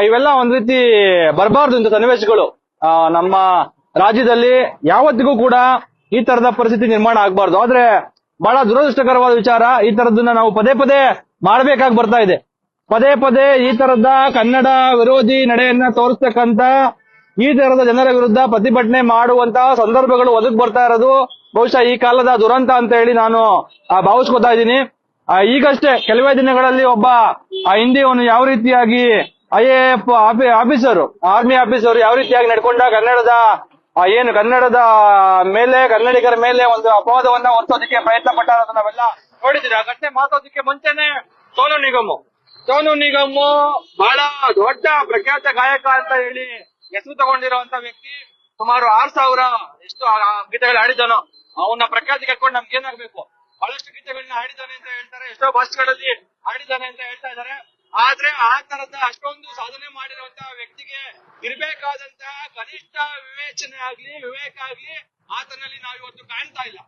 ಇವೆಲ್ಲ ಒಂದ್ ರೀತಿ ಬರಬಾರ್ದು ಇಂಥ ಸನ್ನಿವೇಶಗಳು. ನಮ್ಮ ರಾಜ್ಯದಲ್ಲಿ ಯಾವತ್ತಿಗೂ ಕೂಡ ಈ ತರದ ಪರಿಸ್ಥಿತಿ ನಿರ್ಮಾಣ ಆಗ್ಬಾರ್ದು. ಆದ್ರೆ ಬಹಳ ದುರದೃಷ್ಟಕರವಾದ ವಿಚಾರ, ಈ ತರದನ್ನ ನಾವು ಪದೇ ಪದೇ ಮಾಡ್ಬೇಕಾಗಿ ಬರ್ತಾ ಇದೆ. ಪದೇ ಪದೇ ಈ ತರದ ಕನ್ನಡ ವಿರೋಧಿ ನಡೆಯನ್ನ ತೋರಿಸ್ತಕ್ಕಂತ ಈ ತರದ ಜನರ ವಿರುದ್ಧ ಪ್ರತಿಭಟನೆ ಮಾಡುವಂತಹ ಸಂದರ್ಭಗಳು ಒದಗಿ ಬರ್ತಾ ಇರೋದು ಬಹುಶಃ ಈ ಕಾಲದ ದುರಂತ ಅಂತ ಹೇಳಿ ನಾನು ಭಾವಿಸ್ಕೊತಾ ಇದ್ದೀನಿ. ಈಗಷ್ಟೇ, ಕೆಲವೇ ದಿನಗಳಲ್ಲಿ ಒಬ್ಬ, ಆ, ಹಿಂದಿಯವನು ಯಾವ ರೀತಿಯಾಗಿ I A officer, army officer ಯಾವ ರೀತಿಯಾಗಿ ನಡ್ಕೊಂಡ ಕನ್ನಡದ ಏನು ಕನ್ನಡದ ಮೇಲೆ, ಕನ್ನಡಿಗರ ಮೇಲೆ ಒಂದು ಅಪವಾದವನ್ನ ಹೊತ್ತೋದಕ್ಕೆ ಪ್ರಯತ್ನ ಪಟ್ಟ ನಾವೆಲ್ಲ ನೋಡಿದ್ರಿ ಆ ಘಟನೆ ಮಾತಾಡೋದಕ್ಕೆ ಮುಂಚೆನೆ ಸೋನು ನಿಗಮ್. ಸೋನು ನಿಗಮ್ ಬಹಳ ದೊಡ್ಡ ಪ್ರಖ್ಯಾತ ಗಾಯಕ ಅಂತ ಹೇಳಿ ಹೆಸರು ತಗೊಂಡಿರುವಂತ ವ್ಯಕ್ತಿ ಸುಮಾರು ಆರ್ ಸಾವಿರ ಎಷ್ಟು ಗೀತೆಗಳು ಹಾಡಿದ್ದಾನೋ ಅವನ ಪ್ರಖ್ಯಾತಿ ಕಟ್ಕೊಂಡು ನಮ್ಗೆ ಏನಾಗ್ಬೇಕು? ಬಹಳಷ್ಟು ಗೀತೆಗಳನ್ನ ಹಾಡಿದಾನೆ ಅಂತ ಹೇಳ್ತಾರೆ. ಎಷ್ಟೋ ಭಾಷೆಗಳಲ್ಲಿ ಹಾಡಿದಾನೆ ಅಂತ ಹೇಳ್ತಾ ಇದ್ದಾರೆ. ಆದ್ರೆ ಆ ತರದ ಅಷ್ಟೊಂದು ಸಾಧನೆ ಮಾಡಿರುವಂತಹ ವ್ಯಕ್ತಿಗೆ ಇರಬೇಕಾದಂತಹ ಕನಿಷ್ಠ ವಿವೇಚನೆ ಆಗ್ಲಿ, ವಿವೇಕ ಆಗ್ಲಿ, ಆತನಲ್ಲಿ ನಾವು ಇವತ್ತು ಕಾಣ್ತಾ ಇಲ್ಲ.